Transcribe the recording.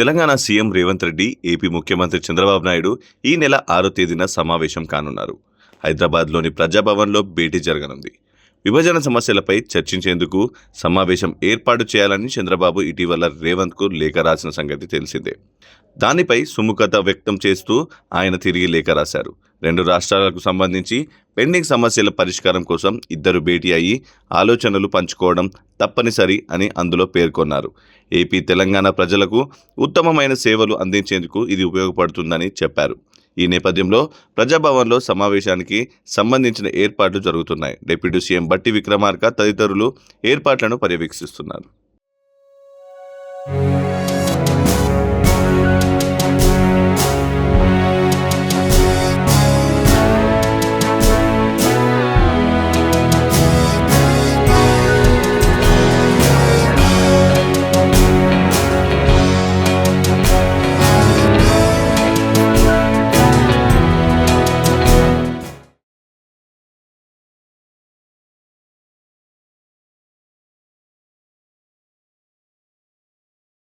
Telangana CM Revanth Reddy AP ముఖ్యమంత్రి చంద్రబాబు నాయుడు ఈ నెల ఆరో తేదీన సమావేశం కానున్నారు. హైదరాబాద్లోని ప్రజాభవన్లో భేటీ జరగనుంది. విభజన సమస్యలపై చర్చించేందుకు సమావేశం ఏర్పాటు చేయాలని చంద్రబాబు ఇటీవల రేవంత్కు లేఖ రాసిన సంగతి తెలిసిందే. దానిపై సుముఖత వ్యక్తం చేస్తూ ఆయన తిరిగి లేఖ రాశారు. రెండు రాష్ట్రాలకు సంబంధించి పెండింగ్ సమస్యల పరిష్కారం కోసం ఇద్దరు భేటీ అయ్యి ఆలోచనలు పంచుకోవడం తప్పనిసరి అని అందులో పేర్కొన్నారు. ఏపీ తెలంగాణ ప్రజలకు ఉత్తమమైన సేవలు అందించేందుకు ఇది ఉపయోగపడుతుందని చెప్పారు. ఈ నేపథ్యంలో ప్రజాభవన్లో సమావేశానికి సంబంధించిన ఏర్పాట్లు జరుగుతున్నాయి. డిప్యూటీ సీఎం బట్టి విక్రమార్క తదితరులు ఏర్పాట్లను పర్యవేక్షిస్తున్నారు.